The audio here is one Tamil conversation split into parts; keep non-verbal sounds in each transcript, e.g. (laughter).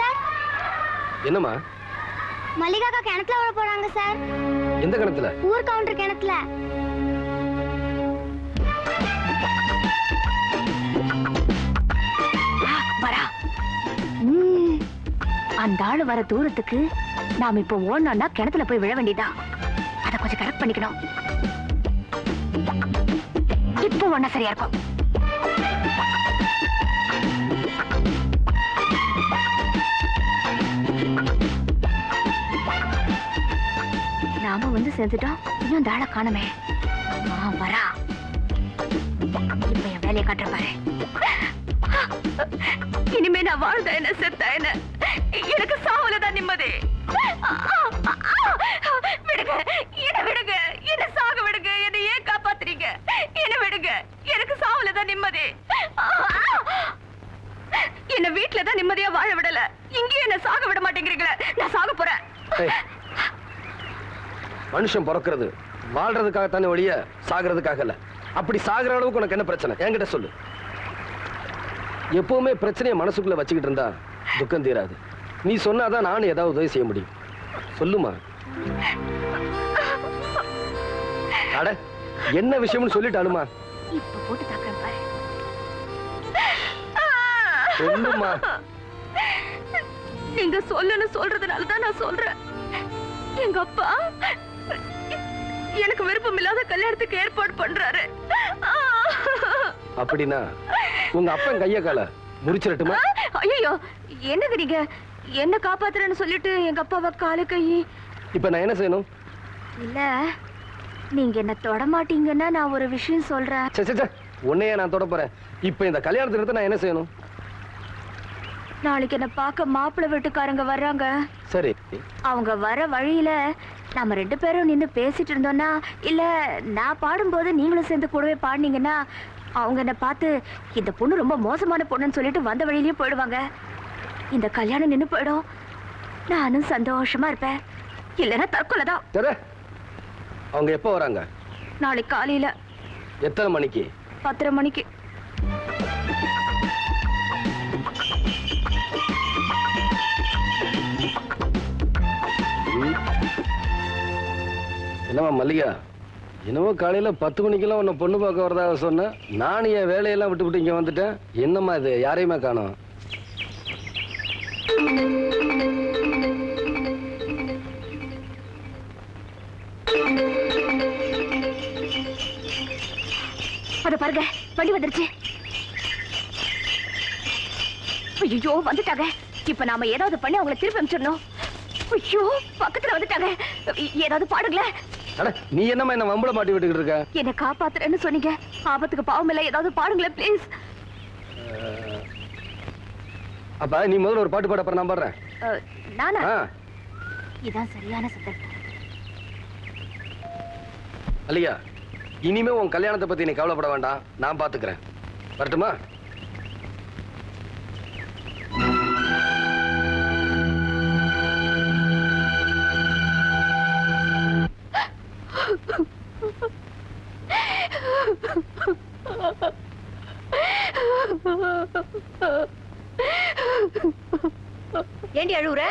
சார்? என்னம்மா? மல்லிகாக்கா கிணத்துல விட போறாங்க சார். எந்த கணத்துல? ஊர் கவுண்டர் கிணத்துல. வரா. ம், அந்த ஆளு வர தூரத்துக்கு நாம இப்போ ஓடணும்னா கிணத்துல போய் விழ வேண்டியதா அத கொஞ்சம் கரெக்ட் பண்ணிக்கணும். இப்போ ஒண்ணா சரியா இருக்கும். வந்து சேர்ந்துட்டோம் இன்னும் அந்த ஆளை காணுமே. வரா. இப்ப என் வேலையை காட்டுற பாரு. இனிமே நான் வாழ்ந்த என்ன செத்த என்ன? எனக்கு சாவுல தான் நிம்மதி. விடுங்க என்ன விடுங்க என்ன சாக விடுங்க என்ன ஏன் காப்பாத்துறீங்க? என்ன விடுங்க எனக்கு சாவுல தான் நிம்மதி. என்ன வீட்டுலதான் தான் நிம்மதியா வாழ விடல. இங்கேயும் என்ன சாக விட மாட்டேங்கிறீங்களே நான் சாக போறேன். மனுஷன் பிறக்கிறது. வாழ்றதுக்காகத்தானே ஒழிய சாகிறதுக்காக இல்ல அப்படி சாகிற அளவுக்கு உனக்கு என்ன பிரச்சனை? என்கிட்ட சொல்லு. எப்பவுமே பிரச்சனையை மனசுக்குள்ள வச்சுக்கிட்டு இருந்தா துக்கம் தீராது. நீ சொன்னாதான் நானும் ஏதாவது உதவி செய்ய முடியும். சொல்லுமா? அட என்ன விஷயம்னு சொல்லிட்டு அனுமா இப்ப போட்டு தாக்குறேன் பாரு. சொல்லுமா? நீங்க சொல்லணும் சொல்றதுனால தான் நான் சொல்றேன். எங்க அப்பா எனக்கு விருப்பம் இல்லாத கல்யாணத்துக்கு ஏற்பாடு பண்றாரு. அப்படின்னா உங்க அப்பன் கைய கால முறிச்சிடட்டுமா? ஐயோ என்னது நீங்க? என்ன காப்பாத்துறேன்னு சொல்லிட்டு எங்க அப்பாவை காலு கை? இப்ப நான் என்ன செய்யணும்? இல்ல நீங்க என்ன தொட மாட்டீங்கன்னா நான் ஒரு விஷயம் சொல்றேன். உன்னையே நான் தொட போறேன். இப்ப இந்த கல்யாணத்தை நான் என்ன செய்யணும்? நாளைக்கு என்ன பார்க்க மாப்பிள்ளை வீட்டுக்காரங்க வர்றாங்க. சரி. அவங்க வர வழியில நம்ம ரெண்டு பேரும் நின்னு பேசிட்டு இருந்தோம்னா இல்ல நான் பாடும்போது நீங்களும் சேர்ந்து கூடவே பாடினீங்கன்னா அவங்க என்ன பார்த்து இந்த பொண்ணு ரொம்ப மோசமான பொண்ணுன்னு சொல்லிட்டு வந்த வழியிலேயே போயிடுவாங்க. இந்த கல்யாணம் நின்னு போயிடும். நானும் சந்தோஷமா இருப்பேன். இல்லைன்னா தற்கொலை தான் அவங்க எப்போ வராங்க? நாளைக்கு காலையில எத்தனை மணிக்கு? பத்தரை மணிக்கு. என்னம்மா மல்லிகா? என்னமோ காலையில பத்து மணிக்கெல்லாம் உன்னை பொண்ணு பார்க்க வரதாக சொன்னேன் நானும் என் வேலையெல்லாம் விட்டு விட்டு இங்க வந்துட்டேன். என்னம்மா இது? யாரையுமே காணும். அதை பாருங்க வண்டி வந்துருச்சு. ஐயோ வந்துட்டாங்க. இப்ப நாம ஏதாவது பண்ணி அவங்களை திருப்பி அனுப்பிச்சிடணும் ஐயோ பக்கத்துல வந்துட்டாங்க. ஏதாவது பாடுங்களேன். நீ என்னம்மா என்ன வம்பள மாட்டி விட்டுக்கிட்டு இருக்க? என்ன காப்பாத்துறேன்னு சொன்னீங்க. ஆபத்துக்கு பாவம் இல்ல ஏதாவது பாடுங்களேன் ப்ளீஸ் அப்ப நீ முதல்ல ஒரு பாட்டு பாட அப்புறம் நான் பாடுறேன். நானா? ஆ. இதான் சரியான சந்தர்ப்பம் மல்லிகா இனிமே உன் கல்யாணத்தை பத்தி நீ கவலைப்பட வேண்டாம். நான் பாத்துக்கிறேன். வரட்டுமா? ஏண்டி அழுவுற?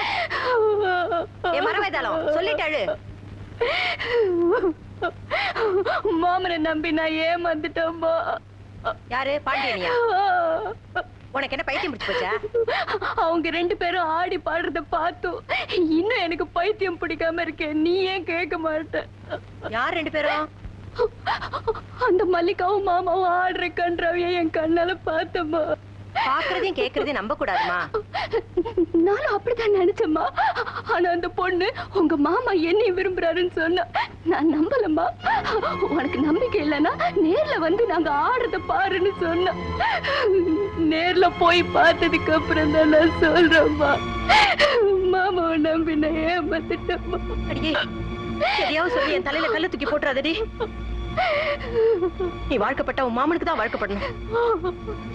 என் மரவேதாளம் சொல்லிட்டு அழு. மாமனை நம்பி நான் ஏமாந்துட்டோம்பா யாரு? பாண்டியனியா? உனக்கு என்ன பைத்தியம் பிடிச்சு போச்சா? அவங்க ரெண்டு பேரும் ஆடி பாடுறத பார்த்தோம் இன்னும் எனக்கு பைத்தியம் பிடிக்காம இருக்கேன் நீ ஏன் கேட்க மாட்ட? யார் ரெண்டு பேரும்? அந்த மல்லிகாவும் மாமாவும் ஆடுற கன்றாவையே என் கண்ணால பார்த்தம்மா. பாக்குறதையும் கேக்குறதையும் நம்ப கூடாதுமா நானும் அப்படித்தான் நினைச்சேம்மா. ஆனா அந்த பொண்ணு உங்க மாமா என்னை விரும்புறாருன்னு சொன்னா நான் நம்பலம்மா. உனக்கு நம்பிக்கை இல்லைன்னா நேர்ல வந்து நாங்க ஆடுறத பாருன்னு சொன்னோம் நேர்ல போய் பார்த்ததுக்கு அப்புறம் தான் நான் சொல்றேம்மா. மாமாவை நம்பி நான் ஏமாத்திட்டேம்மா எதையாவது சொல்லி என் தலையில கல்ல தூக்கி போட்டுறாதடி. நீ வாழ்க்கப்பட்ட உன் மாமனுக்கு தான் வாழ்க்கப்படணும்.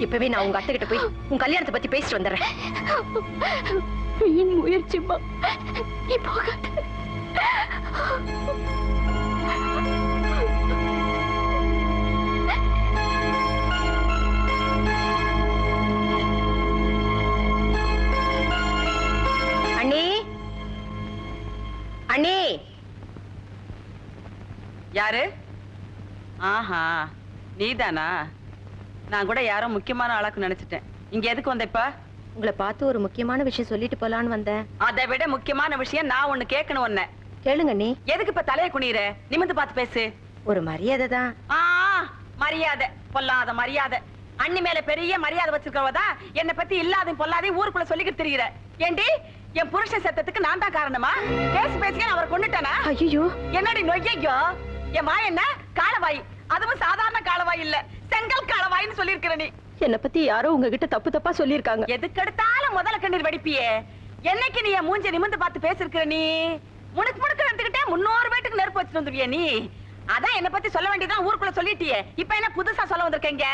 இப்பவே நான் உங்க அத்தை கிட்ட போய் உன் கல்யாணத்தை பத்தி பேசிட்டு வந்துடுறேன். வீண் முயற்சிமா நீ போகாத. அண்ணே. அண்ணே. யாரு? ஆஹா நீதானா? நான் கூட யாரோ முக்கியமான ஆளாக்கு நினைச்சிட்டேன். இங்க எதுக்கு வந்த இப்ப? உங்களை பார்த்து ஒரு முக்கியமான விஷயம் சொல்லிட்டு போலான்னு வந்தேன். அதை விட முக்கியமான விஷயம் நான் ஒண்ணு கேட்கணும் ஒன்ன கேளுங்க நீ. எதுக்கு இப்ப தலைய குனிற நிமிந்து பார்த்து பேசு. ஒரு மரியாதை தான். ஆ மரியாதை. பொல்லாத மரியாதை. அண்ணி மேல பெரிய மரியாதை வச்சிருக்கவதா என்னை பத்தி இல்லாத பொல்லாதையும் ஊருக்குள்ள சொல்லிக்கிட்டு தெரியுற. ஏண்டி? என் புருஷன் செத்ததுக்கு நான் தான் காரணமா? பேசி பேசி அவரை கொண்டுட்டானா ஐயோ என்னடி நொய்யோ என் மா என்ன? காலவாய். அதுவும் சாதாரண காலவாய் இல்ல. செங்கல் காலவாய்னு சொல்லியிருக்கிற நீ. என்ன பத்தி யாரோ உங்ககிட்ட தப்பு தப்பா சொல்லிருக்காங்க எதுக்கெடுத்தாலும் முதல்ல கண்ணீர் வடிப்பியே. என்னைக்கு நீ என் மூஞ்ச நிமிந்து பார்த்து பேசிருக்கிற நீ? முணுக்கு முணுக்கு நடந்துகிட்டே முன்னூறு பேட்டுக்கு நெருப்பு வச்சுட்டு வந்துருவிய நீ. அதான் என்ன பத்தி சொல்ல வேண்டியதான் ஊருக்குள்ள சொல்லிட்டியே. இப்ப என்ன புதுசா சொல்ல வந்திருக்கீங்க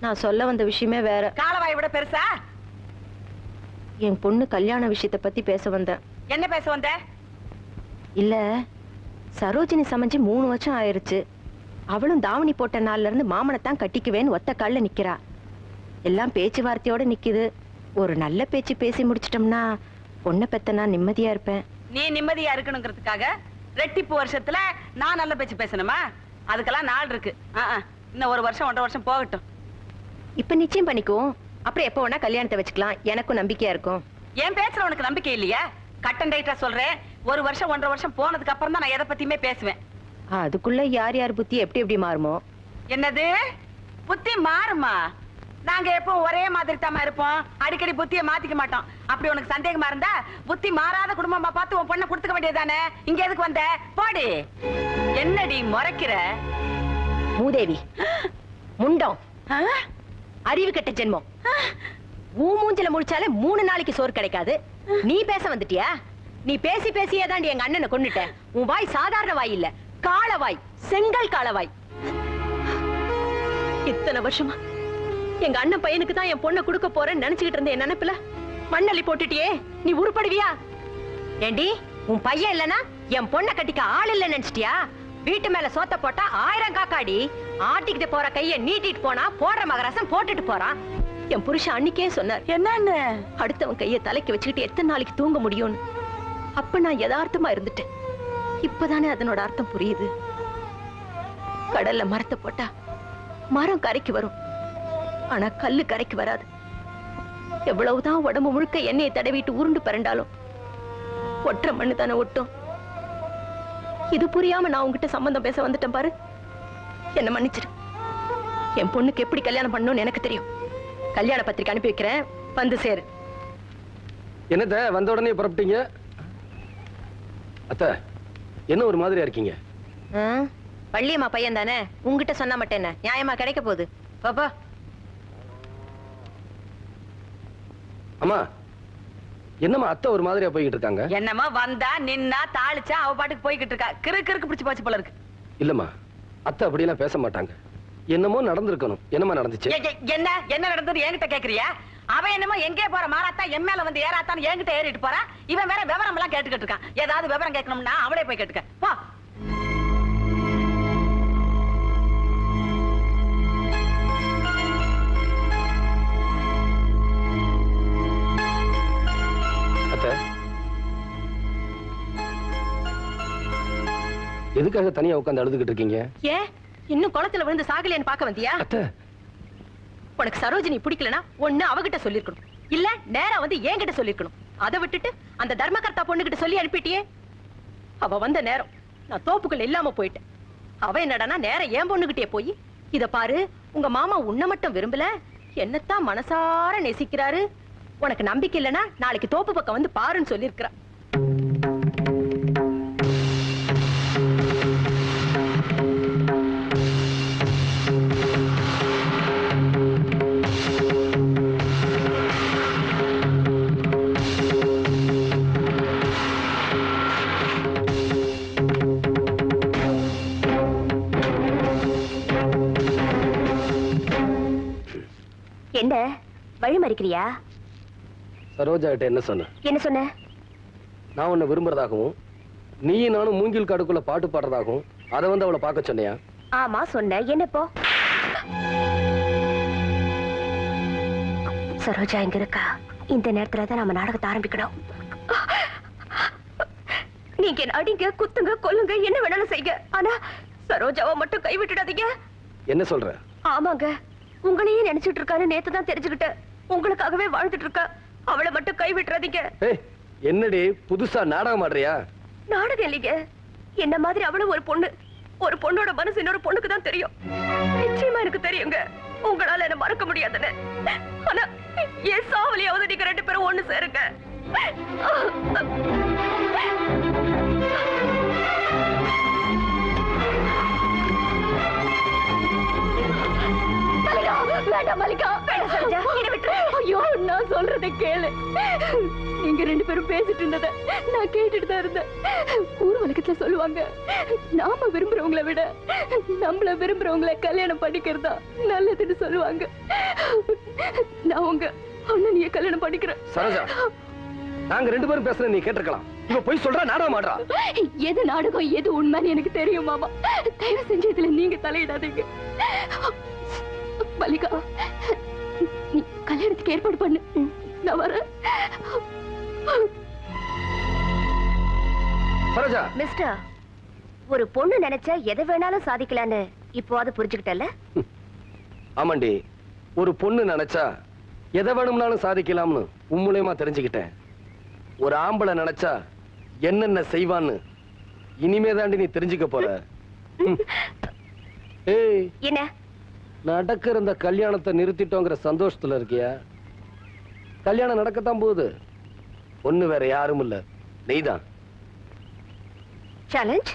நான் சொல்ல வந்த விஷயமே வேற. காலவாய் விட பெருசா? என் பொண்ணு கல்யாண விஷயத்த பத்தி பேச வந்தேன். என்ன பேச வந்த? இல்ல சரோஜினி சமைஞ்சு மூணு வருஷம் ஆயிருச்சு. அவளும் தாவணி போட்ட நாள்ல இருந்து மாமனைத்தான் கட்டிக்குவேன்னு ஒத்த கால்ல நிக்கிறா. எல்லாம் பேச்சுவார்த்தையோட நிக்குது. ஒரு நல்ல பேச்சு பேசி முடிச்சிட்டோம்னா பொண்ணை பெத்த நான் நிம்மதியா இருப்பேன். நீ நிம்மதியா இருக்கணுங்கிறதுக்காக ரெட்டிப்பு வருஷத்துல நான் நல்ல பேச்சு பேசணுமா? அதுக்கெல்லாம் நாள் இருக்கு. இன்னும் ஒரு வருஷம் ஒன்றரை வருஷம் போகட்டும். இப்ப நிச்சயம் பண்ணிக்குவோம். அப்புறம் எப்ப வேணா கல்யாணத்தை வச்சுக்கலாம். எனக்கும் நம்பிக்கையா இருக்கும். என் பேசுற உனக்கு நம்பிக்கை இல்லையா? கட்டன் ரைட்டா சொல்றேன். ஒரு வருஷம் ஒன்றரை வருஷம் போனதுக்கு அப்புறம் தான் நான் எதை பத்தியுமே பேசுவேன். அதுக்குள்ள யார் யார் புத்தி எப்படி எப்படி மாறுமோ? என்னது? புத்தி மாறுமா? நாங்க எப்போ ஒரே மாதிரி தான் இருப்போம். அடிக்கடி புத்தியை மாத்திக்க மாட்டோம். அப்படி உனக்கு சந்தேகமா இருந்தா புத்தி மாறாத குடும்பமா பார்த்து உன் பொண்ணை கொடுத்துக்க வேண்டியதானே இங்க எதுக்கு வந்த? போடி. என்னடி முறைக்கிற? மூதேவி முண்டம்? அறிவு கெட்ட ஜென்மம். ஊ மூஞ்சில முடிச்சாலே மூணு நாளைக்கு சோறு கிடைக்காது. நீ பேச வந்துட்டியா? நீ பேசி பேசியே தாண்டி எங்க அண்ணனை கொன்னுட்ட உன் வாய் சாதாரண வாய் இல்ல. காள வாய். செங்கல் காள வாய். இத்தனை வருஷமா எங்க அண்ணன் பையனுக்கு தான் என் பொண்ணை கொடுக்க போறேன்னு நினைச்சுக்கிட்டு இருந்த என் நினைப்புல? மண்ணள்ளி போட்டுட்டியே. நீ உருப்படுவியா? ஏண்டி உன் பையன் இல்லனா என் பொண்ணை கட்டிக்க ஆள் இல்ல நினைச்சிட்டியா? வீட்டு மேல சோத்த போட்டா ஆயிரம் காக்காடி. ஆட்டிக்கிட்டு போற கைய நீட்டிட்டு போனா போடுற மகராசம் போட்டுட்டு போறான். என் புருஷன் அன்னைக்கே சொன்னார் என்னன்னு? அடுத்தவன் கைய தலைக்கு வச்சுக்கிட்டு எத்தனை நாளைக்கு தூங்க முடியும்னு. அப்ப நான் யதார்த்தமா இருந்துட்டேன். இப்பதானே அதனோட அர்த்தம் புரியுது. கடல்ல மரத்தை போட்டா மரம் கரைக்கு வரும். ஆனா கல்லு கரைக்கு வராது. எவ்வளவுதான் உடம்பு முழுக்க எண்ணெயை தடவிட்டு உருண்டு பிறண்டாலும் ஒற்றை மண்ணு தானே ஒட்டும். இது புரியாம நான் உங்ககிட்ட சம்பந்தம் பேச வந்துட்டேன் பாரு. என்ன மன்னிச்சிரு. என் பொண்ணுக்கு எப்படி கல்யாணம் பண்ணணும்னு எனக்கு தெரியும். கல்யாண பத்திரிக்கை அனுப்பி வைக்கிறேன். வந்து சேரு. என்னத்த? வந்த உடனே புறப்பட்டீங்க? அத்தை என்ன ஒரு மாதிரியா இருக்கீங்க? ஆ? வள்ளியம்மா பையன் தானே? உங்ககிட்ட சொன்னா மட்டும் என்ன? நியாயமா கிடைக்க போகுது. பாப்பா அம்மா என்னம்மா அத்தை ஒரு மாதிரியா போய்கிட்டு இருக்காங்க? என்னமா வந்தா நின்னா தாளிச்சா அவ பாட்டுக்கு போய்கிட்டு இருக்கா. கிறு கிறுக்கு பிடிச்சு போச்சு போல இருக்கு. இல்லம்மா அத்தை அப்படியெல்லாம் பேச மாட்டாங்க. என்னமோ நடந்திருக்கணும். என்னம்மா நடந்துச்சு? என்ன? என்ன நடந்தது? என்கிட்ட கேக்குறியா? அவன் என்னமோ எங்கே போற மாறாத்தா என் மேல வந்து ஏறாத்தான் என்கிட்ட ஏறிட்டு போறா. இவன் வேற விவரம் எல்லாம் கேட்டுக்கிட்டு இருக்கான். ஏதாவது விவரம் கேட்கணும்னா அவளே போய் கேட்டுக்க. போ. எதுக்காக தனியா உட்கார்ந்து அழுதுகிட்டு இருக்கீங்க? ஏன்? இன்னும் குளத்துல விழுந்து சாகலையான்னு பார்க்க வந்தியா? உனக்கு சரோஜினி பிடிக்கலனா ஒண்ணு அவகிட்ட சொல்லிருக்கணும். இல்ல நேரா வந்து என்கிட்ட சொல்லிருக்கணும். அதை விட்டுட்டு அந்த தர்மகர்த்தா பொண்ணுகிட்ட சொல்லி அனுப்பிட்டியே? அவ வந்த நேரம் நான் தோப்புக்குள்ள இல்லாம போயிட்டேன். அவ என்னடானா நேரம் என் பொண்ணுகிட்டே போய் இத பாரு உங்க மாமா உன்னை மட்டும் விரும்பல. என்னத்தான் மனசார நேசிக்கிறாரு. உனக்கு நம்பிக்கை இல்லைன்னா நாளைக்கு தோப்பு பக்கம் வந்து பாருன்னு சொல்லியிருக்கிறா. என்ன? வழி மறிக்கிறியா சரோஜா கிட்ட என்ன சொன்ன? என்ன சொன்ன? நான் உன்னை விரும்புறதாகவும் நீ நானும் மூங்கில் காடுக்குள்ள பாட்டு பாடுறதாகவும் அதை வந்து அவளை பார்க்க சொன்னியா? ஆமா சொன்ன. என்ன இப்போ? சரோஜா இங்க இருக்கா? இந்த நேரத்துல தான் நம்ம நாடகத்தை ஆரம்பிக்கணும். நீங்க அடிங்க குத்துங்க கொல்லுங்க என்ன வேணாலும் செய்யுங்க. ஆனா சரோஜாவை மட்டும் கைவிட்டுடாதீங்க. என்ன சொல்ற? ஆமாங்க. உங்களையே நினைச்சிட்டு இருக்கான்னு நேத்து தான் தெரிஞ்சுக்கிட்டேன் உங்களுக்காகவே வாழ்ந்துட்டு இருக்கா அவளை மட்டும் கைவிட்டுறாதீங்க. ஏய் என்னடி புதுசா நாடகம் ஆடுறியா? நாடகம் இல்லைங்க. என்ன மாதிரி அவளும் ஒரு பொண்ணு. ஒரு பொண்ணோட மனசு இன்னொரு பொண்ணுக்கு தான் தெரியும். நிச்சயமா எனக்கு தெரியுங்க. உங்களால என்ன மறக்க முடியாதுன்னு. ஆனா என் சாவலியாவது நீங்க ரெண்டு பேரும் ஒண்ணு சேருங்க. வேண்டாம் மல்லிகா. ஐயோ நான் சொல்றத கேளு. நீங்க ரெண்டு பேரும் பேசிட்டு இருந்தத நான் கேட்டுட்டு தான் இருந்தேன். ஊர் வழக்கத்துல சொல்லுவாங்க நாம விரும்புறவங்களை விட நம்மள விரும்புறவங்களை கல்யாணம் பண்ணிக்கிறதா நல்லதுன்னு சொல்லுவாங்க. நான் உங்க அண்ணனைய கல்யாணம் பண்ணிக்கிறேன். சரோஜா நாங்க ரெண்டு பேரும் பேசுறது நீ கேட்டிருக்கலாம். இவ போய் சொல்றா நாடகம் ஆடுறா? எது நாடகம் எது உண்மைன்னு எனக்கு தெரியும் மாமா. தயவு செஞ்சு இதுல நீங்க தலையிடாதீங்க. மல்லிகா நீ கல்யாணத்துக்கு ஏற்பாடு பண்ணு. நான் வரேன். சரோஜா. மிஸ்டர் ஒரு பொண்ணு நினைச்சா எதை வேணாலும் சாதிக்கலான்னு இப்போவாது புரிஞ்சுக்கிட்டல ஆமாண்டி ஒரு பொண்ணு நினைச்சா எதை வேணும்னாலும் சாதிக்கலாம்னு உன் மூலியமா தெரிஞ்சுக்கிட்டேன். ஒரு ஆம்பளை நினைச்சா என்னென்ன செய்வான்னு இனிமே தாண்டி நீ தெரிஞ்சுக்க போற. (laughs) என்ன? நடக்கிற இந்த கல்யாணத்தை நிறுத்திட்டோங்கிற சந்தோஷத்துல இருக்கியா? கல்யாணம் நடக்கத்தான் போகுது. ஒண்ணு வேற யாரும் இல்ல. நீதான். சேலஞ்ச்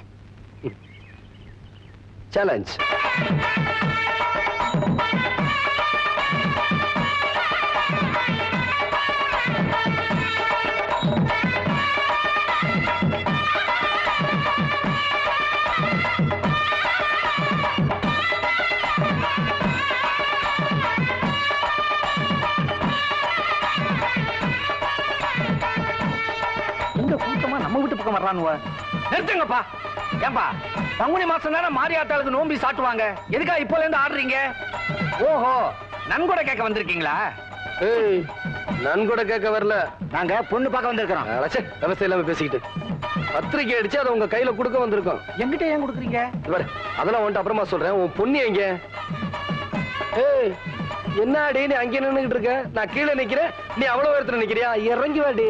சேலஞ்ச் வர்றானுவ நிறுத்துங்கப்பா. ஏன்பா பங்குனி மாசம் தானே மாரியாத்தாளுக்கு நோம்பி சாட்டுவாங்க? எதுக்கா இப்போல இருந்து ஆடுறீங்க? ஓஹோ நன்கொடை கேட்க வந்திருக்கீங்களா? ஏய் நன்கொடை கேட்க வரல. நாங்க பொண்ணு பார்க்க வந்திருக்கிறோம். விவசாயம் இல்லாம பேசிக்கிட்டு. பத்திரிக்கை அடிச்சு அதை உங்க கையில கொடுக்க வந்திருக்கோம். எங்கிட்ட ஏன் கொடுக்குறீங்க? இது பாரு, அதெல்லாம் உன்ட்டு அப்புறமா சொல்றேன். உன் பொண்ணு எங்க? ஏய் என்னடி நீ அங்கே நின்னுகிட்டு இருக்க? நான் கீழே நிக்கிறேன். நீ அவ்வளவு உயரத்துல நிக்கிறியா? இறங்கி வாடி.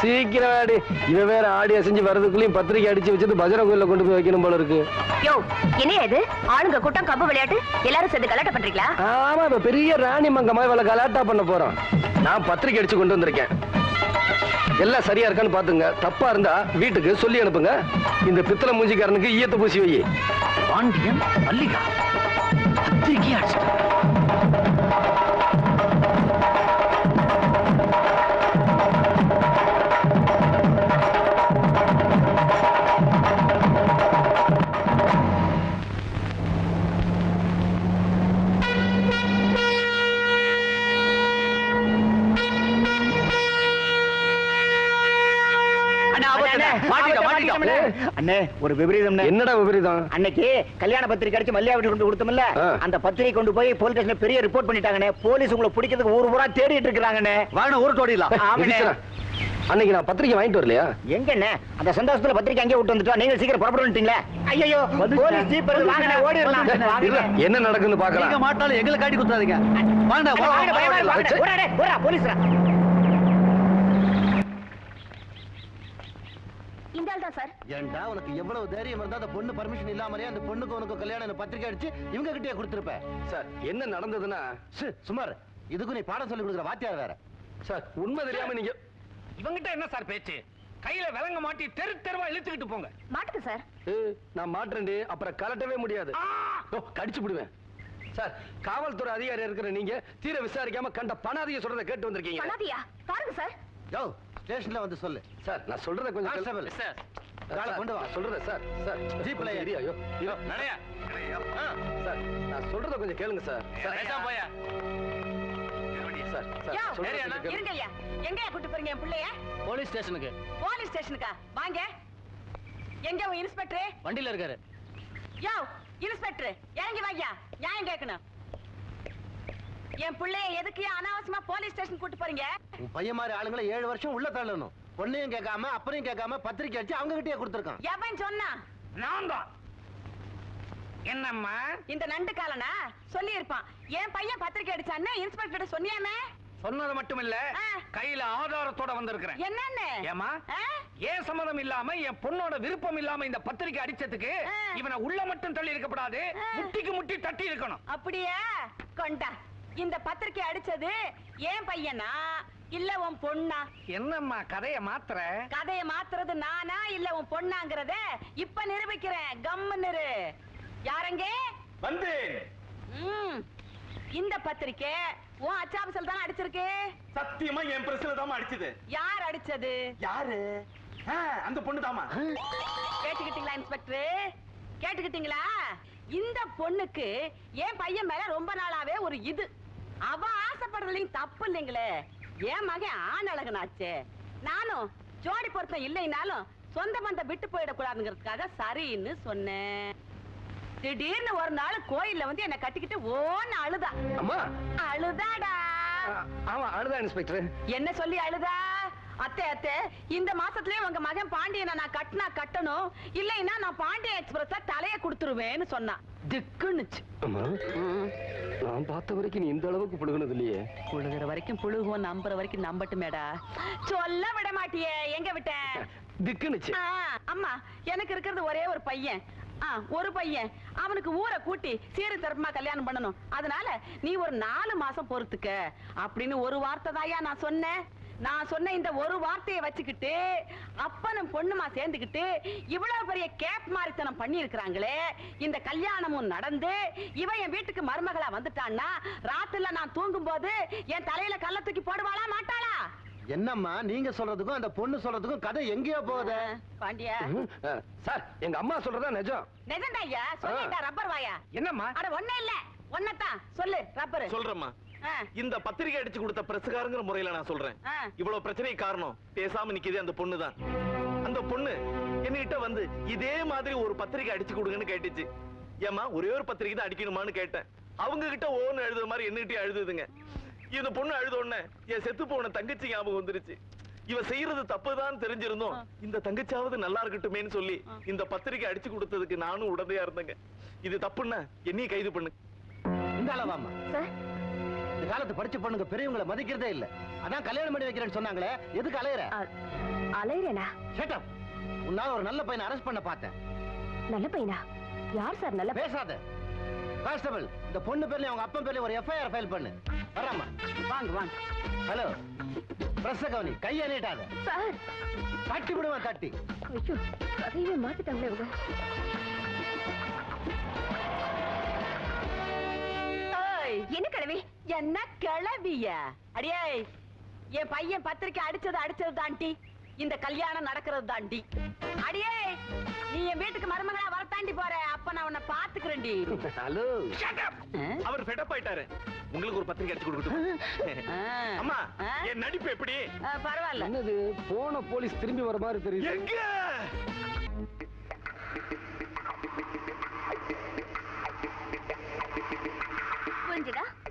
சீக்கிரம் வாடி. இவன் வேற ஆடி அசைஞ்சு வர்றதுக்குள்ளயும் பத்திரிக்கை அடிச்சு வச்சது பஜனை கோயில்ல கொண்டு போய் வைக்கணும் போல இருக்கு. யோ என்ன இது? ஆளுங்க கூட்டம் கம்பு விளையாட்டு எல்லாரும் சேர்ந்து கலாட்டம் பண்றீங்களா ஆமா இப்ப பெரிய ராணி மங்கம்மா இவளை கலாட்டா பண்ண போறோம். நான் பத்திரிக்கை அடிச்சு கொண்டு வந்திருக்கேன். எல்லாம் சரியா இருக்கான்னு பாத்துங்க. தப்பா இருந்தா வீட்டுக்கு சொல்லி அனுப்புங்க. இந்த பித்தளை மூஞ்சிக்காரனுக்கு ஈயத்தை பூசி வை. பாண்டியன் மல்லிகா பத்திரிக்கை அடிச்சிட்டான் அண்ணே ஒரு விபரீதம் என்னடா விபரீதம்? அன்னைக்கு கல்யாண பத்திரிக்கை அடிச்சு மல்லியா வீட்டு கொண்டு கொடுத்தோம்ல. அந்த பத்திரிக்கை கொண்டு போய் போலீஸ் ஸ்டேஷன்ல பெரிய ரிப்போர்ட் பண்ணிட்டாங்கண்ணே. போலீஸ் உங்களை பிடிக்கிறதுக்கு ஊர் பூரா தேடிட்டு இருக்காங்கண்ணே வாங்க ஊர் தோடிடலாம் ஆமாண்ணே? அன்னைக்கு நான் பத்திரிக்கை வாங்கிட்டு வரலையா? எங்கண்ணே? அந்த சந்தோஷத்துல பத்திரிக்கை அங்கே விட்டு வந்துட்டோம். நீங்க சீக்கிரம் புறப்பட வந்துட்டீங்களே ஐயோ போலீஸ் ஜீப் ஓடிடலாம். இருடா, வாங்கண்ணே. என்ன நடக்குன்னு பாக்கலாம் மாட்டாலும் எங்களை காட்டி குத்தாதீங்க வாங்க வாங்க, ஓடா போலீஸ்ரா இந்த ஆள் தான் சார்? ஏன்டா உனக்கு எவ்வளவு தைரியம் இருந்தா அந்த பொண்ணு பர்மிஷன் இல்லாமலே அந்த பொண்ணுக்கு உனக்கு கல்யாணம் பத்திரிக்கை அடிச்சு இவங்க கிட்டே கொடுத்துருப்ப. சார் என்ன நடந்ததுன்னா? சுமார் இதுக்கு நீ பாடம் சொல்லி கொடுக்குற வாத்தியார் வேற. சார் உண்மை தெரியாம நீங்க இவங்கிட்ட என்ன சார் பேச்சு? கையில விலங்க மாட்டி தெரு தெருவா இழுத்துக்கிட்டு போங்க. மாட்டுக்கு சார். நான் மாட்டேன்டி அப்புறம் கலட்டவே முடியாது. ஓ, கடிச்சு விடுவேன் சார் காவல்துறை அதிகாரி இருக்கிற நீங்க தீர விசாரிக்காம கண்ட பணாதிக சொல்றதை கேட்டு வந்திருக்கீங்க. பாருங்க சார். ஸ்டேஷன்ல வந்து சொல்லு. சார் நான் சொல்றதை கொஞ்சம் கான்ஸ்டபிள். சார் காலை சார், கொண்டு வா. சொல்றதை சார் சார். ஜீப்ல ஏறு. ஐயோ இரு. ஆ, சார் நான் சொல்றதை கொஞ்சம் கேளுங்க சார். சார் சார் சார் யோ, சொல்றதை கொஞ்சம் கேளுங்க. இருங்க ஐயா எங்கயா கூட்டு போறீங்க என் பிள்ளைய? போலீஸ் ஸ்டேஷனுக்கு. போலீஸ் ஸ்டேஷனுக்கா? வாங்க. எங்க உன் இன்ஸ்பெக்டர்? வண்டியில இருக்காரு. யோ இன்ஸ்பெக்டர் இறங்கி வாய்யா. நியாயம் கேட்கணும். என் பிள்ளைய எதுக்கு அனாவசியமா போலீஸ் ஸ்டேஷன் கூட்டு போறீங்க? உன் பையன் மாதிரி ஆளுங்களை ஏழு வருஷம் உள்ள தள்ளணும். பொண்ணையும் கேட்காம அப்பனையும் கேட்காம பத்திரிக்கை அடிச்சு அவங்க கிட்டே கொடுத்துருக்கான். எவன் சொன்னா? நான் தான் என்னம்மா? இந்த நண்டு காலனா சொல்லி இருப்பான் என் பையன் பத்திரிக்கை அடிச்சான்னு இன்ஸ்பெக்டர் சொன்னியாமே? சொன்னது மட்டும் இல்ல. கையில ஆதாரத்தோட வந்திருக்கிறேன். என்னன்னு? ஏமா? ஏன் சம்மதம் இல்லாம என் பொண்ணோட விருப்பம் இல்லாம இந்த பத்திரிக்கை அடிச்சதுக்கு. இவனை உள்ள மட்டும் தள்ளி இருக்கப்படாது. முட்டிக்கு முட்டி தட்டி இருக்கணும். அப்படியா? கொண்டா. இந்த பத்திரிக்கை அடிச்சது என் பையனா? இல்ல உன் பொண்ணா? என்னம்மா கதைய மாத்துற? கதைய மாத்துறது நானா? இல்ல உன் பொண்ணாங்கறத இப்ப நிரூபிக்கிறேன். கம்மு நிறு. யாரங்க? வந்து ம், இந்த பத்திரிக்கை உன் அச்சாபசல் தானே அடிச்சிருக்கு? சத்தியமா என் பிரஸ்ல தாமா அடிச்சது. யார் அடிச்சது? யாரு? அந்த பொண்ணு தாமா கேட்டுக்கிட்டீங்களா இன்ஸ்பெக்டர்? கேட்டுக்கிட்டீங்களா? இந்த பொண்ணுக்கு என் பையன் மேல ரொம்ப நாளாவே ஒரு இது. அவ ஆசைப்படுறதுலயும் தப்பு இல்லைங்களே. என் மகன் ஆண் அழகனாச்சே. நானும் ஜோடி பொருத்தம் இல்லைனாலும் சொந்த பந்தம் விட்டு போயிடக்கூடாதுங்கிறதுக்காக சரின்னு சொன்னேன். திடீர்னு ஒரு நாள் கோயில்ல வந்து என்ன கட்டிக்கிட்டு ஓன்னு அழுதா. அம்மா. அழுதாடா. ஆமா அழுதா இன்ஸ்பெக்டர். என்ன சொல்லி அழுதா? அத்தை அத்தை இந்த மாசத்துலயே உங்க மகன் பாண்டியனை நான் கட்டினா கட்டணும் இல்லைன்னா நான் பாண்டிய எக்ஸ்பிரஸ தலைய கொடுத்துருவேன்னு சொன்னான் திக்குன்னுச்சு. நான் பார்த்த வரைக்கும் நீ இந்த அளவுக்கு புழுகுனது இல்லையே. புழுகுற வரைக்கும் புழுகுவோம் நம்புற வரைக்கும் நம்பட்டுமேடா. சொல்ல விட மாட்டியே எங்க விட்டேன் திக்குனுச்சு ஆ, அம்மா எனக்கு இருக்கிறது ஒரே ஒரு பையன். ஆ, ஒரு பையன். அவனுக்கு ஊரை கூட்டி சீரு தரப்புமா கல்யாணம் பண்ணணும். அதனால நீ ஒரு நாலு மாசம் பொறுத்துக்க. அப்படின்னு ஒரு வார்த்தை தாயா நான் சொன்னேன். நான் சொன்ன இந்த ஒரு வார்த்தையை வச்சுக்கிட்டு அப்பனும் பொண்ணுமா சேர்ந்துக்கிட்டு இவ்வளவு பெரிய கேப் மாரித்தனம் பண்ணி இருக்கிறாங்களே இந்த கல்யாணமும் நடந்து இவ என் வீட்டுக்கு மருமகளா வந்துட்டான்னா ராத்திரில நான் தூங்கும் போது என் தலையில கல்ல தூக்கி போடுவாளா மாட்டாளா? என்னம்மா நீங்க சொல்றதுக்கும் அந்த பொண்ணு சொல்றதுக்கும் கதை எங்கேயோ போகுது? பாண்டியா. சார் எங்க அம்மா சொல்றதா நிஜம். நிஜம்டா ஐயா சொல்லிட்டா ரப்பர் வாயா. என்னம்மா? அட ஒண்ணே இல்ல. ஒன்னதான் சொல்லு ரப்பர். சொல்றேம்மா. இந்த பத்திரிகை அடிச்சு கொடுத்த பிரசுகாரங்கிற முறையில நான் சொல்றேன். இவ்வளவு பிரச்சனை காரணம் பேசாம நிக்குதே அந்த பொண்ணு தான் அந்த பொண்ணு என்கிட்ட வந்து இதே மாதிரி ஒரு பத்திரிகை அடிச்சு கொடுங்கன்னு கேட்டுச்சு. ஏமா ஒரே ஒரு பத்திரிகை தான் அடிக்கணுமான்னு கேட்டேன். அவங்க கிட்ட ஓன்னு எழுதுற மாதிரி என்னகிட்டயே அழுதுதுங்க. இந்த பொண்ணு அழுத உடனே என் செத்து போன தங்கச்சி ஞாபகம் வந்துருச்சு. இவ செய்யறது தப்புதான் தெரிஞ்சிருந்தோம். இந்த தங்கச்சியாவது நல்லா இருக்கட்டுமேன்னு சொல்லி இந்த பத்திரிகை அடிச்சு கொடுத்ததுக்கு நானும் உடந்தையா இருந்தேங்க. இது தப்புன்னா என்னையும் கைது பண்ணு. இந்த அளவாமா சார் இந்த காலத்து படிச்ச பொண்ணுங்க பெரியவங்களை மதிக்கிறதே இல்ல. அதான் கல்யாணம் பண்ணி வைக்கிறேன்னு சொன்னாங்களே எதுக்கு அலையற? அலையிறேனா? ஷட்டப் உன்னால ஒரு நல்ல பையனை அரெஸ்ட் பண்ண பார்த்தேன். நல்ல பையனா? யார் சார் நல்ல பேசாத. கான்ஸ்டபிள் இந்த பொண்ணு பேர்ல அவங்க அப்பன் பேர்ல ஒரு எஃப்ஐஆர் ஃபைல் பண்ணு. வராமா வாங்க வாங்க. ஹலோ பிரஸ் கவனி. கையை நீட்டாத. சார். தட்டி விடுவேன் தட்டி. ஐயோ கதையவே மாத்திட்டாங்களே இவங்க. என்ன கிழவி என்ன கிளவிய? அடியே என் பையன் பத்திரிக்கை அடிச்சது அடிச்சது தாண்டி இந்த கல்யாணம் நடக்கிறது தாண்டி அடியே நீ என் வீட்டுக்கு மருமகளா வரத்தாண்டி போற. அப்ப நான் உன்னை பாத்துக்கிறேன்டி ஹலோ? அவர் ஃபெடப் ஆயிட்டாரு. உங்களுக்கு ஒரு பத்திரிகை அடிச்சு கொடுக்கட்டும். அம்மா? என் நடிப்பு எப்படி? பரவாயில்ல. என்னது போன போலீஸ் திரும்பி வர மாதிரி தெரியுது.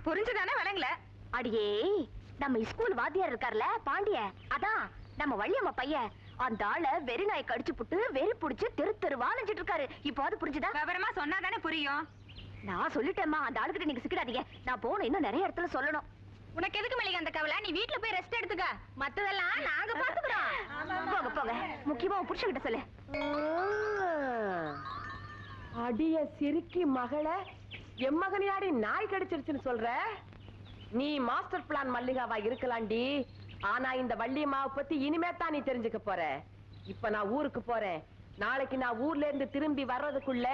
புரிஞ்சுதானே விளங்கல? அடியே நம்ம ஸ்கூல் வாத்தியார் இருக்கார்ல பாண்டிய அதான் நம்ம வள்ளியம்மா பையன். அந்த ஆள வெறி நாய் கடிச்சு புட்டு வெறி புடிச்சு தெரு தெரு வாழிஞ்சிட்டு இருக்காரு. இப்போது புரிஞ்சுதா? விவரமா சொன்னா தானே புரியும். நான் சொல்லிட்டேம்மா அந்த ஆளுகிட்ட நீங்க சிக்கிடாதீங்க. நான் போகணும் இன்னும் நிறைய இடத்துல சொல்லணும். உனக்கு எதுக்கு மல்லிகா அந்த கவலை? நீ வீட்ல போய் ரெஸ்ட் எடுத்துக்க. மத்ததெல்லாம் நாங்க பாத்துக்கிறோம். போங்க போங்க. முக்கியமா உன் புருஷன்கிட்ட சொல்லு. அடிய சிரிக்கி மகள என் மகனியாடி நாய் கடிச்சிருச்சுன்னு சொல்ற? நீ மாஸ்டர் பிளான் மல்லிகாவா இருக்கலாம்டி ஆனா இந்த வள்ளியம்மாவை பத்தி இனிமே தான் நீ தெரிஞ்சுக்க போற. இப்ப நான் ஊருக்கு போறேன். நாளைக்கு நான் ஊர்ல இருந்து திரும்பி வர்றதுக்குள்ள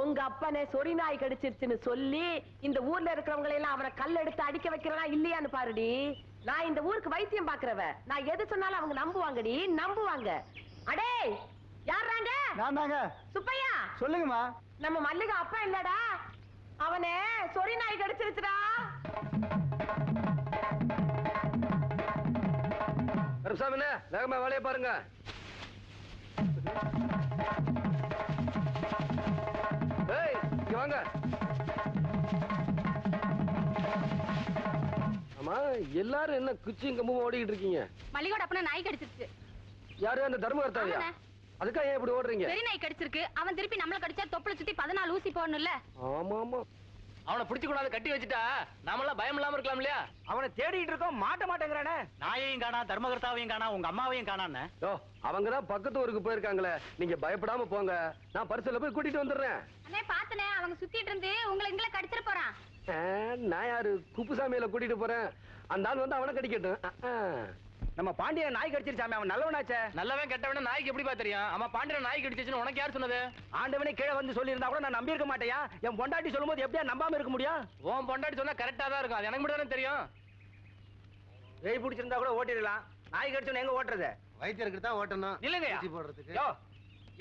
உங்க அப்பனே சொறி நாய் கடிச்சிருச்சுன்னு சொல்லி இந்த ஊர்ல இருக்கிறவங்களை எல்லாம் அவனை கல் எடுத்து அடிக்க வைக்கிறனா இல்லையான்னு பாருடி. நான் இந்த ஊருக்கு வைத்தியம் பாக்குறவ நான் எது சொன்னாலும் அவங்க நம்புவாங்கடி. நம்புவாங்க. அடே யாராங்க நான் தாங்க சுப்பையா? சொல்லுங்கம்மா. நம்ம மல்லிகா அப்பா இல்லடா. அவனே சொறி நாய் கடிச்சிருச்சுடா. கருப்சாமிண்ணே வேகமா வேலையை பாருங்க. ஏய் இங்க வாங்க. ஆமா எல்லாரும் என்ன குச்சியும் கம்பும் ஓடிக்கிட்டு இருக்கீங்க? மல்லிகோட அப்பனா நாய் கடிச்சிருச்சு. யாரு அந்த தர்மகர்த்தாவியா? ஏன் இப்படி ஓடுறீங்க? பெரிய நாய் கடிச்சிருக்கு. அவன் திருப்பி நம்மள கடிச்சா தொப்புல சுத்தி பதினாலு ஊசி போடணும்ல. ஆமா ஆமா அவனை பிடிச்சு கொண்டாந்து கட்டி வச்சுட்டா. நாமெல்லாம் பயம் இல்லாம இருக்கலாம் இல்லையா? அவனை தேடிட்டு இருக்கோம் மாட்ட மாட்டேங்கிறானே. நாயையும் காணா தர்மகர்த்தாவையும் காணா உங்க அம்மாவையும் காணான்னு. யோ அவங்க தான் பக்கத்து ஊருக்கு போயிருக்காங்களே. நீங்க பயப்படாம போங்க. நான் பரிசல போய் கூட்டிட்டு வந்துடுறேன். அண்ணே பாத்தனே அவங்க சுத்திட்டு இருந்து உங்களை எங்களை கடிச்சிட போறான். நான் யாரு? குப்புசாமியில கூட்டிட்டு போறேன். அந்த ஆள் வந்து அவனை கடிக்கட்டும். நம்ம பாண்டிய நாய் கடிச்சிருச்சாமே அவன் நல்லவனாச்சே. நல்லவன் கெட்டவன நாய்க்கு எப்படி தெரியும்? அம்மா பாண்டியன் நாய் கடிச்சிச்சுன்னு உனக்கு யார் சொன்னது? ஆண்டவனே கீழே வந்து சொல்லியிருந்தா கூட நான் நம்பி இருக்க மாட்டேயா? என் பொண்டாட்டி சொல்லும்போது எப்படியா நம்பாம இருக்க முடியும்? உன் பொண்டாட்டி சொன்னா கரெக்டா தான் இருக்கும். அது எனக்கு மட்டும் தானே தெரியும். வெய் பிடிச்சிருந்தா கூட ஓட்டிடலாம். நாய் கடிச்சவன எங்க ஓட்டுறது? வைத்தியருக்கு தான் ஓட்டணும். இல்லைங்கய்யா. ஊசி போடுறதுக்கு. யோ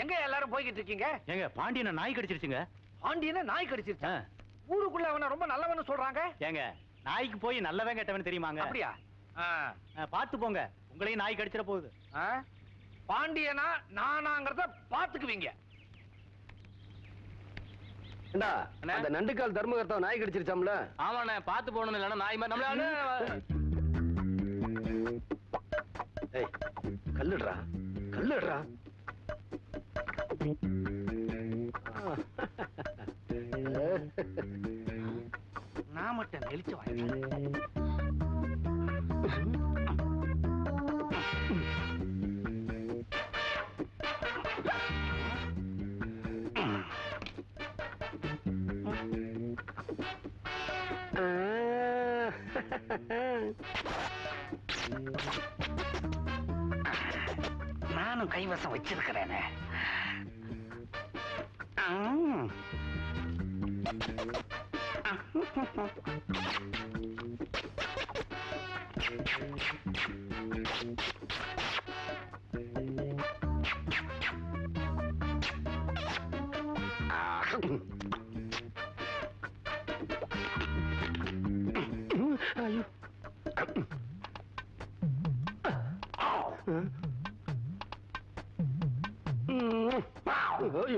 எங்க எல்லாரும் போய்கிட்டு இருக்கீங்க? எங்க பாண்டியனை நாய் கடிச்சிருச்சுங்க. பாண்டியனை நாய் கடிச்சிருச்சா? ஊருக்குள்ள அவன ரொம்ப நல்லவன்னு சொல்றாங்க? ஏங்க நாய்க்கு போய் நல்லவன் கெட்டவன் தெரியுமாங்க? அப்படியா? ஆ. பாத்து போங்க. உங்களையும் நாய் கடிச்சிட போகுது? பாண்டியனா நானாங்கிறத பாத்துக்குவீங்க. அந்த நண்டுக்கால் தர்மகர்த்தா நாய் கடிச்சிருச்சாம்ல? ஆமாண்ணே பாத்து போகணும் இல்லைன்னா நாய் மாதிரி. நம்மளால ஏய் கல்லுடுறா கல்லுடுறா. நான் மட்டும் நெளிச்சு வாங்க கைவசம் வச்சிருக்கிறேனே ஆம்.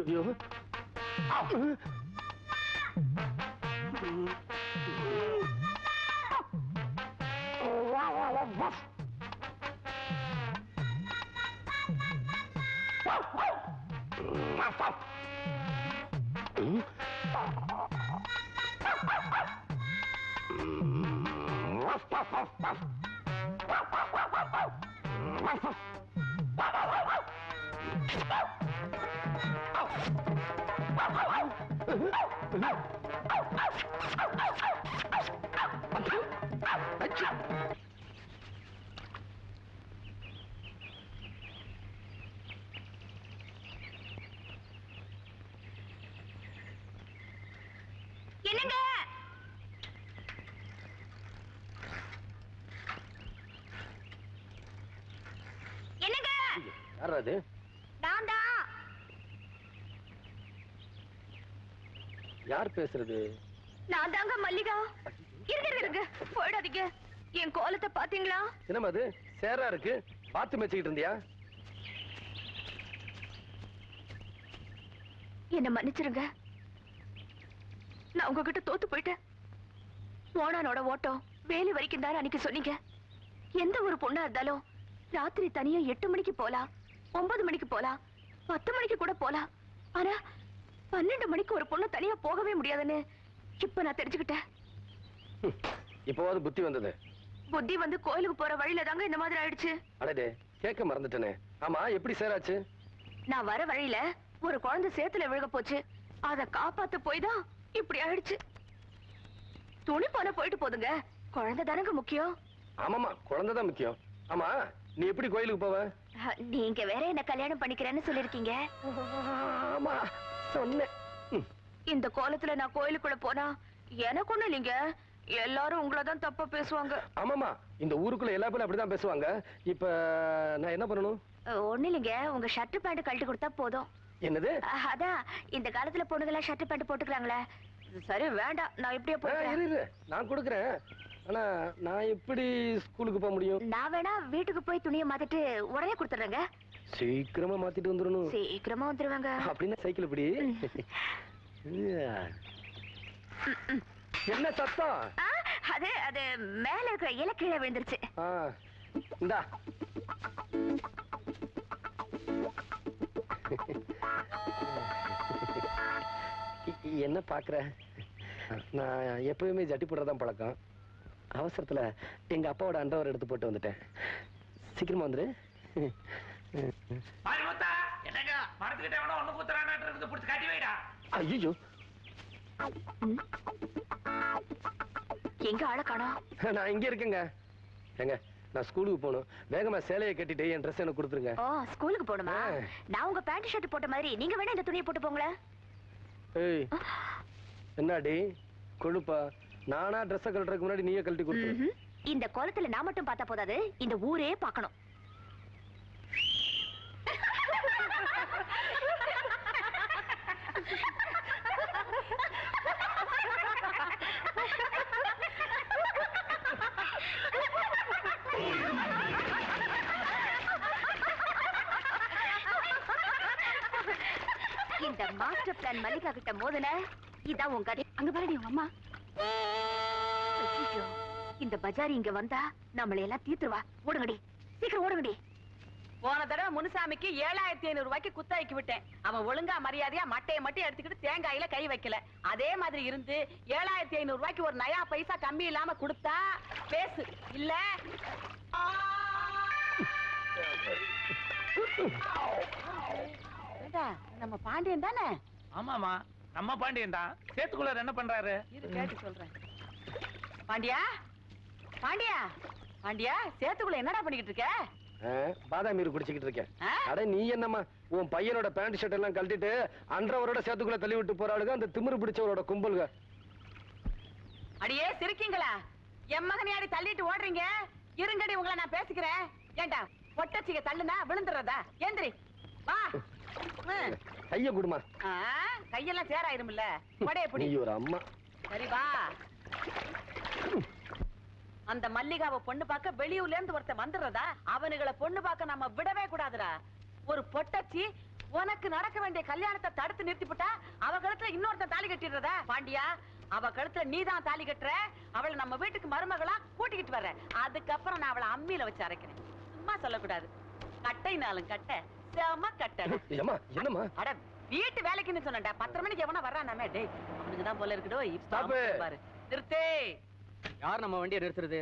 ஐயோ என்னங்க? என்னங்க? யாரா அது நான் தான் யார் பேசுறது? நான் தாங்க மல்லிகா இருங்க இருங்க, போயிடாதீங்க. என் கோலத்தை பாத்தீங்களா என்னம்மா அது? சேரா இருக்கு. பார்த்து மெச்சுக்கிட்டு இருந்தியா? என்ன மன்னிச்சிருங்க. நான் உங்ககிட்ட தோத்து போயிட்டேன். ஓனானோட ஓட்டம் வேலி வரைக்கும் தான் அன்னைக்கு சொன்னீங்க. எந்த ஒரு பொண்ணா இருந்தாலும் ராத்திரி தனியா எட்டு மணிக்கு போலாம் ஒன்பது மணிக்கு போலாம் பத்து மணிக்கு கூட போலாம் ஆனா பன்னெண்டு மணிக்கு ஒரு பொண்ணு தனியா போகவே முடியாதுன்னு இப்ப நான் தெரிஞ்சுக்கிட்டேன். இப்போவாது புத்தி வந்தது. புத்தி வந்து கோயிலுக்கு போற வழியில தாங்க இந்த மாதிரி ஆயிடுச்சு. அடடே கேட்க மறந்துட்டேனே. ஆமா எப்படி சேராச்சு? நான் வர வழியில ஒரு குழந்தை சேத்துல விழுக போச்சு. அத காப்பாத்த போய் தான் இப்படி ஆயிடுச்சு. துணி போன போயிட்டு போதுங்க. குழந்தை தானங்க முக்கியம். ஆமாமா குழந்தைதான் முக்கியம். ஆமா நீ எப்படி கோயிலுக்கு போவ? நீங்க வேற என்ன கல்யாணம் பண்ணிக்கிறேன்னு சொல்லிருக்கீங்க ஆமா சொன்னேன். இந்த கோலத்துல நான் கோயிலுக்குள்ள போனா எனக்கு ஒண்ணு இல்லைங்க. எல்லாரும் உங்களை தான் தப்பா பேசுவாங்க. ஆமாமா இந்த ஊருக்குள்ள எல்லா பேரும் அப்படிதான் பேசுவாங்க. இப்ப நான் என்ன பண்ணணும்? ஒண்ணு இல்லைங்க. உங்க ஷர்ட் பேண்ட் கழட்டி கொடுத்தா போதும். என்னது? அதான் இந்த காலத்துல பொண்ணுங்களா ஷர்ட் பேண்ட் போட்டுக்கிறாங்களே சரி வேண்டாம். நான் இப்படியே போய் நான் கொடுக்கறேன். ஆனா நான் எப்படி ஸ்கூலுக்கு போக முடியும்? நான் வேணா வீட்டுக்கு போய் துணியை மாத்திட்டு உடனே கொடுத்துறேங்க சீக்கிரமா மாத்திட்டு வந்துடணும். சீக்கிரமா வந்துருவாங்க. அப்படின்னா சைக்கிள் இப்படி என்ன சத்தம்? அது அது மேல இருக்கிற இலை கீழே விழுந்துருச்சு. இந்தா. (laughs) என்ன பாக்குற? நான் எப்பவுமே ஜட்டி போடுறதான் பழக்கம். அவசரத்துல எங்க அப்பாவோட அண்டவர் எடுத்து போட்டு வந்துட்டேன். சீக்கிரமா வந்துரு. ஐயோ எங்க ஆள காணோம்? நான் இங்க இருக்கேங்க. ஏங்க நான் ஸ்கூலுக்கு போகணும். வேகமா சேலையை கட்டிட்டு என் ட்ரெஸ் எனக்கு கொடுத்துருங்க. ஓ ஸ்கூலுக்கு போகணுமா. நான் உங்க பேண்ட் ஷர்ட் போட்ட மாதிரி நீங்க வேணா இந்த துணியை போட்டு போங்களேன். ஏய். என்னடி? கொழுப்பா? நானா ட்ரெஸ் கழட்டுறதுக்கு முன்னாடி நீயே கழட்டி கொடுத்து இந்த கோலத்துல நான் மட்டும் பார்த்தா போதாது இந்த ஊரே பார்க்கணும். இந்த மாஸ்டர் பிளான் மல்லிகா கிட்ட மோதல இதான் உன் கதை. அங்க பாருடி உங்க அம்மா. இந்த பஜாரி இங்க வந்தா நம்மளை எல்லாம் தீத்துருவா. ஓடுங்கடி. சீக்கிரம் ஓடுங்கடி. போன தடவை முனுசாமிக்கு ஏழாயிரத்தி ஐநூறு ரூபாய்க்கு குத்தாய்க்கு விட்டேன். அவன் ஒழுங்கா மரியாதையா மட்டையை மட்டும் எடுத்துக்கிட்டு தேங்காயில கை வைக்கல. அதே மாதிரி இருந்து ஏழாயிரத்தி ஐநூறு ரூபாய்க்கு ஒரு நயா பைசா கம்மி இல்லாம கொடுத்தா பேசு. இல்ல? நம்ம பாண்டியன் தானே? ஆமாமா நம்ம பாண்டியன் தான். சேத்துக்குள்ளார் என்ன பண்றாரு? இரு கேட்டு சொல்றேன். பாண்டியா? பாண்டியா? பாண்டியா சேத்துக்குள்ள என்னடா பண்ணிக்கிட்டு இருக்க? பாதாம் நீர் குடிச்சுக்கிட்டு இருக்கேன்? அட நீ என்னம்மா? உன் பையனோட பேண்ட் ஷர்ட் எல்லாம் கழட்டிட்டு அன்றவரோட சேத்துக்குள்ள தள்ளி விட்டு போறாளுங்க அந்த திமிரு பிடிச்சவரோட கும்பலுங்க அடியே சிரிக்கீங்களா? என் மகனையாடி தள்ளிட்டு ஓடுறீங்க? இருங்கடி உங்களை நான் பேசிக்கிறேன். ஏண்டா பொட்டச்சிக்க தள்ளுனா விழுந்துடுறதா? ஏந்திரி வா. கைய குடுமா. கையெல்லாம் சேராயிரும்ல. படைய பிடி ஒரு அம்மா. சரி வா. அந்த மல்லிகாவை பொண்ணு பார்க்க வெளியூர்ல இருந்து ஒருத்தன் வந்துடுறதா? அவனுங்களை பொண்ணு பார்க்க நம்ம விடவே கூடாதுடா. ஒரு பொட்டச்சி உனக்கு நடக்க வேண்டிய கல்யாணத்தை தடுத்து நிறுத்திவிட்டா அவ கழுத்துல இன்னொருத்தன் தாலி கட்டிடுறதா? பாண்டியா அவ கழுத்துல நீதான் தாலி கட்டுற. அவளை நம்ம வீட்டுக்கு மருமகளா கூட்டிக்கிட்டு வர்ற. அதுக்கப்புறம் நான் அவளை அம்மியில வச்சு அரைக்கிறேன். சும்மா சொல்லக்கூடாது. கட்டைனாலும் கட்டை. அட வீட்டு வேலைக்குன்னு சொன்னேன்டா. பத்தரை மணிக்கு எவனா வர்றானாமே டேய் அவனுக்கு தான் போல இருக்குடோ இப்ப Stop. அவன் பாரு. நிறுத்தே. யார் நம்ம வண்டியை நிறுத்துறது?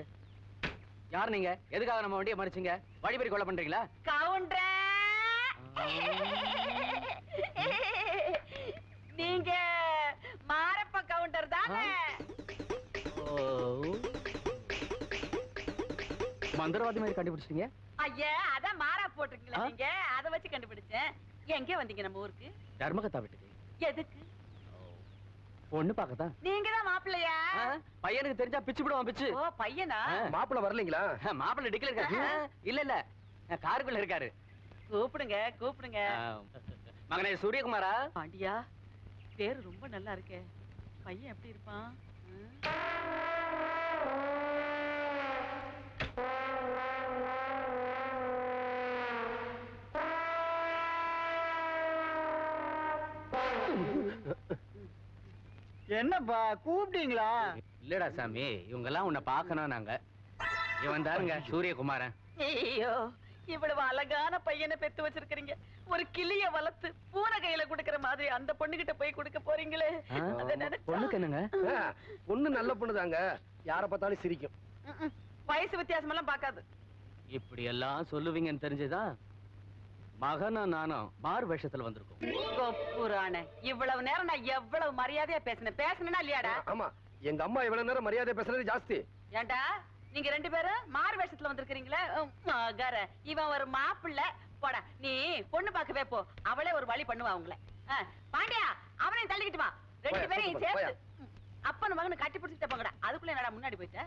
யார் நீங்க? எதுக்காக நம்ம வண்டியை மறிச்சீங்க? வழிபறி கொலை பண்றீங்களா? கவுண்டர! நீங்க மாரப்ப கவுண்டர் தானே? மந்திரவாதி மாதிரி கண்டுபிடிச்சிட்டீங்க? ஐயா போட்டிருக்கீங்களா? நீங்க? அத வச்சு கண்டுபிடிச்சேன். எங்க வந்தீங்க நம்ம ஊருக்கு? தர்மகத்தா வீட்டுக்கு. எதுக்கு? பொண்ணு பார்க்கத்தான். நீங்க தான் மாப்பிள்ளையா? பையனுக்கு தெரிஞ்சா பிச்சு விடுவான் பிச்சு. ஓ பையனா. மாப்பிள்ள வரலீங்களா? மாப்பிள்ளை டிக்கல இருக்காரு. இல்ல இல்ல. காருக்குள்ள இருக்காரு. கூப்பிடுங்க கூப்பிடுங்க. மகனே சூரியகுமாரா? பாண்டியா பேரு ரொம்ப நல்லா இருக்கே. பையன் எப்படி இருப்பான்? என்னப்பா கூப்பிட்டீங்களா? இல்லடா சாமி இவங்க எல்லாம் உன்னை பார்க்கணும் நாங்க. இவன் தாருங்க சூரியகுமாரன். ஐயோ இவ்வளவு அழகான பையனை பெத்து வச்சிருக்கீங்க ஒரு கிளிய வளர்த்து பூனை கையில குடுக்கற மாதிரி அந்த பொண்ணுகிட்ட போய் கொடுக்க போறீங்களே. ஆ? அத நினைச்சா- பொண்ணுக்கு என்னங்க? பொண்ணு நல்ல பொண்ணுதாங்க யார பார்த்தாலும் சிரிக்கும். வயசு வித்தியாசம் எல்லாம் பாக்காது இப்படி எல்லாம் சொல்லுவீங்கன்னு தெரிஞ்சுதான் மகனும் நானும் மாறு வேஷத்துல வந்திருக்கோம். கொப்புரான இவ்வளவு நேரம் நான் எவ்வளவு மரியாதையா பேசினேன். பேசினா இல்லையாடா? ஆமா எங்க அம்மா இவ்வளவு நேரம் மரியாதை பேசுறது ஜாஸ்தி. ஏண்டா நீங்க ரெண்டு பேரும் மாறு வேஷத்துல வந்திருக்கீங்களே உம், மகர. இவன் ஒரு மாப்பிள்ளை. போடா நீ பொண்ணு பார்க்கவே போ. அவளே ஒரு வழி பண்ணுவா ஆ, பாண்டியா அவனையும் தள்ளிக்கிட்டு வா. ரெண்டு பேரையும் சேர்த்து. ம், அப்பன் மகனு கட்டி பிடிச்சிட்டு போங்கடா. அதுக்குள்ள என்னடா முன்னாடி போயிட்ட?